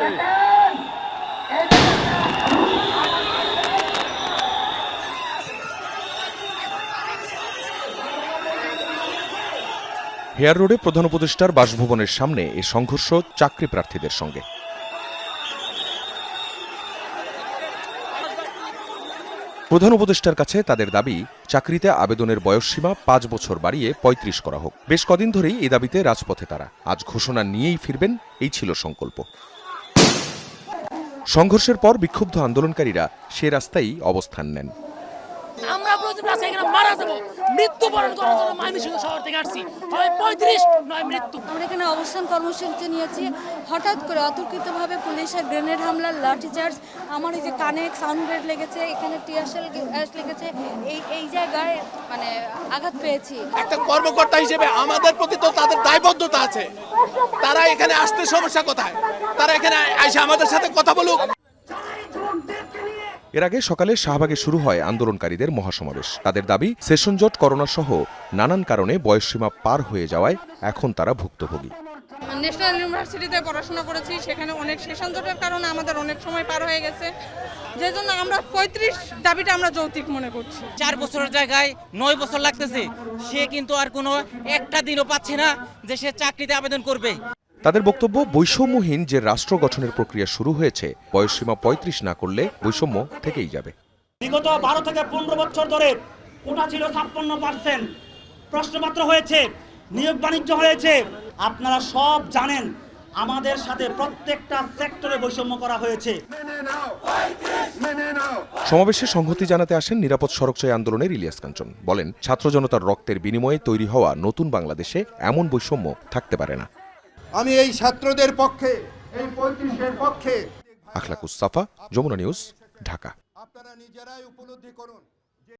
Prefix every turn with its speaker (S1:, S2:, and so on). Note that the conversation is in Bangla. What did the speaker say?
S1: হেয়ার রোডে প্রধান উপদেষ্টার বাসভবনের সামনে এ সংঘর্ষ চাকরি প্রার্থীদের সঙ্গে। প্রধান উপদেষ্টার কাছে তাদের দাবি, চাকরিতে আবেদনের বয়সসীমা পাঁচ বছর বাড়িয়ে ৩৫ করা হোক। বেশ কদিন ধরেই এই দাবিতে রাজপথে তারা। আজ ঘোষণা নিয়েই ফিরবেন, এই ছিল সংকল্প। সংঘর্ষের পর বিক্ষুব্ধ আন্দোলনকারীরা সে রাস্তায় অবস্থান নেন।
S2: আমরা প্রতি রাস্তায় এখানে মারা যাব। মৃত্যুবরণ করার জন্য ময়মনসিংহ শহর থেকে আসছি। হয় পঁয়ত্রিশ নয় মৃত্যু।
S3: আমরা এখানে অবস্থান কর্মসূচি নিয়েছি। হঠাৎ করে অতর্কিতভাবে পুলিশের গ্রেনেড হামলা লাঠিচার্জ আমার এই যে কানে সাউন্ড গ্রেড লেগেছে এখানে টিয়ারশেল লেগেছে এই এই জায়গায় মানে আঘাত পেয়েছি।
S4: একটা কর্মকর্তা হিসেবে আমাদের প্রতি তো তাদের দায়বদ্ধতা আছে। তারা এখানে আসতে সমস্যা কোথায়? তারা এখানে এসে আমাদের সাথে কথা বলুক।
S1: এর আগে সকালে শাহবাগে শুরু হয় আন্দোলনকারীদের মহাসমাবেশ। তাদের দাবি সেশন জট করোনা সহ নানান কারণে বয়সসীমা পার হয়ে যাওয়ায় এখন তারা ভুক্তভোগী।
S5: ন্যাশনাল ইউনিভার্সিটিতে পড়াশোনা করেছি সেখানে অনেক সেশন জটের কারণে আমাদের অনেক সময় পার হয়ে গেছে। যে জন্য আমরা পঁয়ত্রিশ দাবিটা আমরা যৌতিক মনে করছি।
S6: চার বছরের জায়গায় নয় বছর লাগতেছে। সে কিন্তু আর কোনো একটা দিনও পাচ্ছে না যে সে চাকরিতে আবেদন করবে।
S1: তাদের বক্তব্য বৈষম্যহীন যে রাষ্ট্র গঠনের প্রক্রিয়া শুরু হয়েছে বয়সসীমা পঁয়ত্রিশ না করলে বৈষম্য থেকেই যাবে।
S7: বিগত বারো থেকে পনেরো বছর ধরে কোটা ছিল ছাপ্পান্ন পার্সেন্ট। প্রশ্নপত্র হয়েছে নিয়োগ বাণিজ্য হয়েছে। আপনারা সব জানেন আমাদের সাথে প্রত্যেকটা সেক্টরে বৈষম্য করা হয়েছে।
S1: সমাবেশে সংহতি জানাতে আসেন নিরাপদ সড়ক চাই আন্দোলনের ইলিয়াস কাঞ্চন। বলেন ছাত্র জনতার রক্তের বিনিময়ে তৈরি হওয়া নতুন বাংলাদেশে এমন বৈষম্য থাকতে পারে না।
S8: আমি এই ছাত্রদের পক্ষে এই পঁয়ত্রিশের পক্ষে
S1: আখলাকুস সাফা যমুনা নিউজ ঢাকা।
S8: আপনারা নিজেরাই উপলব্ধি করুন।